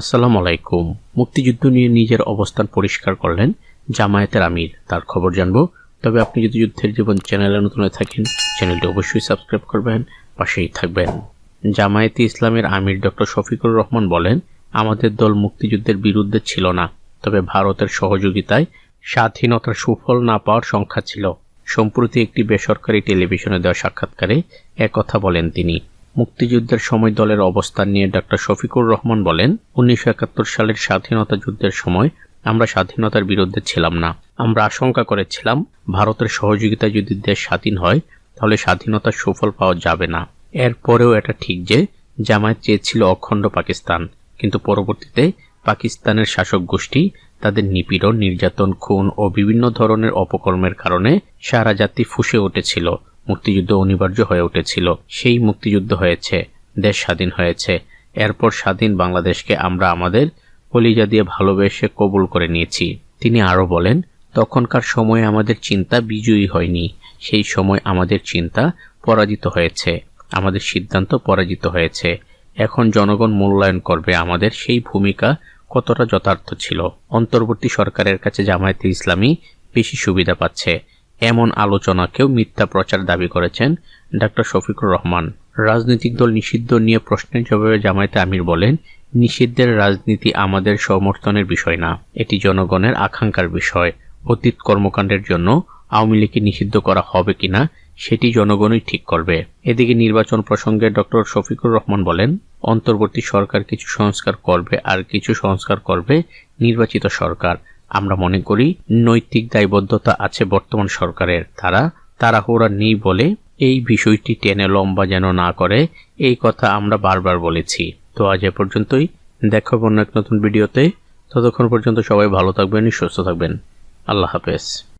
আসসালামু আলাইকুম মুক্তিযুদ্ধ নিয়ে নিজের অবস্থান পরিষ্কার করলেন জামায়াতের আমির। তার খবর জানব। তবে আপনি যদি যুদ্ধের জীবন চ্যানেলে নতুন হয়ে থাকেন, চ্যানেলটি অবশ্যই সাবস্ক্রাইব করবেন, পাশেই থাকবেন। জামায়াতে ইসলামের আমির ডক্টর শফিকুর রহমান বলেন, আমাদের দল মুক্তিযুদ্ধের বিরুদ্ধে ছিল না, তবে ভারতের সহযোগিতায় স্বাধীনতার সুফল না পাওয়ার সংখ্যা ছিল। সম্প্রতি একটি বেসরকারি টেলিভিশনে দেওয়া সাক্ষাৎকারে একথা বলেন তিনি। মুক্তিযুদ্ধের সময় দলের অবস্থান নিয়ে ডক্টর শফিকুর রহমান বলেন, উনিশশো একাত্তর সালের স্বাধীনতা যুদ্ধের সময় আমরা স্বাধীনতার বিরুদ্ধে ছিলাম না। আমরা আশঙ্কা করেছিলাম, ভারতের সহযোগিতায় যদি দেশ স্বাধীন হয়, তাহলে স্বাধীনতার সুফল পাওয়া যাবে না। এরপরেও এটা ঠিক যে, জামায়াত চেয়েছিল অখণ্ড পাকিস্তান, কিন্তু পরবর্তীতে পাকিস্তানের শাসক গোষ্ঠী তাদের নিপীড়ন, নির্যাতন, খুন ও বিভিন্ন ধরনের অপকর্মের কারণে সারা জাতি ফুসে উঠেছিল। মুক্তিযুদ্ধ অনিবার্য হয়ে উঠেছিল। সেই মুক্তিযুদ্ধ হয়েছে, দেশ স্বাধীন হয়েছে। এরপর স্বাধীন বাংলাদেশকে আমরা আমাদের কলিজা দিয়ে ভালোবেসে কবুল করে নিয়েছি। তিনি আরও বলেন, তখনকার সময়ে আমাদের চিন্তা বিজয়ী হয়নি। সেই সময় আমাদের চিন্তা পরাজিত হয়েছে। আমাদের সিদ্ধান্ত পরাজিত হয়েছে। এখন জনগণ মূল্যায়ন করবে। আমাদের সেই ভূমিকা কতটা যথার্থ ছিল। অন্তর্বর্তী সরকারের কাছে জামায়াতে ইসলামী বেশি সুবিধা পাচ্ছে। এমন আলোচনাকেও মিথ্যা প্রচার দাবি করেছেন ডক্টর শফিকুর রহমান। রাজনৈতিক দল নিষিদ্ধ নিয়ে প্রশ্নের জবাবে জামায়াতে আমির বলেন, নিষিদ্ধের রাজনীতি আমাদের সমর্থনের বিষয় না, এটি জনগণের আকাঙ্ক্ষার বিষয়। অতীত কর্মকাণ্ডের জন্য আওয়ামী লীগকে নিষিদ্ধ করা হবে কিনা, সেটি জনগণই ঠিক করবে। এদিকে নির্বাচন প্রসঙ্গে ডক্টর শফিকুর রহমান বলেন, অন্তর্বর্তী সরকার কিছু সংস্কার করবে আর কিছু সংস্কার করবে নির্বাচিত সরকার। আমরা মনে করি নৈতিক দায়বদ্ধতা আছে বর্তমান সরকারের। তারা তাড়াহুড়া নেই বলে এই বিষয়টি টেনে লম্বা যেন না করে, এই কথা আমরা বারবার বলেছি। তো আজ এ পর্যন্তই। দেখো অন্য এক নতুন ভিডিওতে। ততক্ষণ পর্যন্ত সবাই ভালো থাকবেন, সুস্থ থাকবেন। আল্লাহ হাফেজ।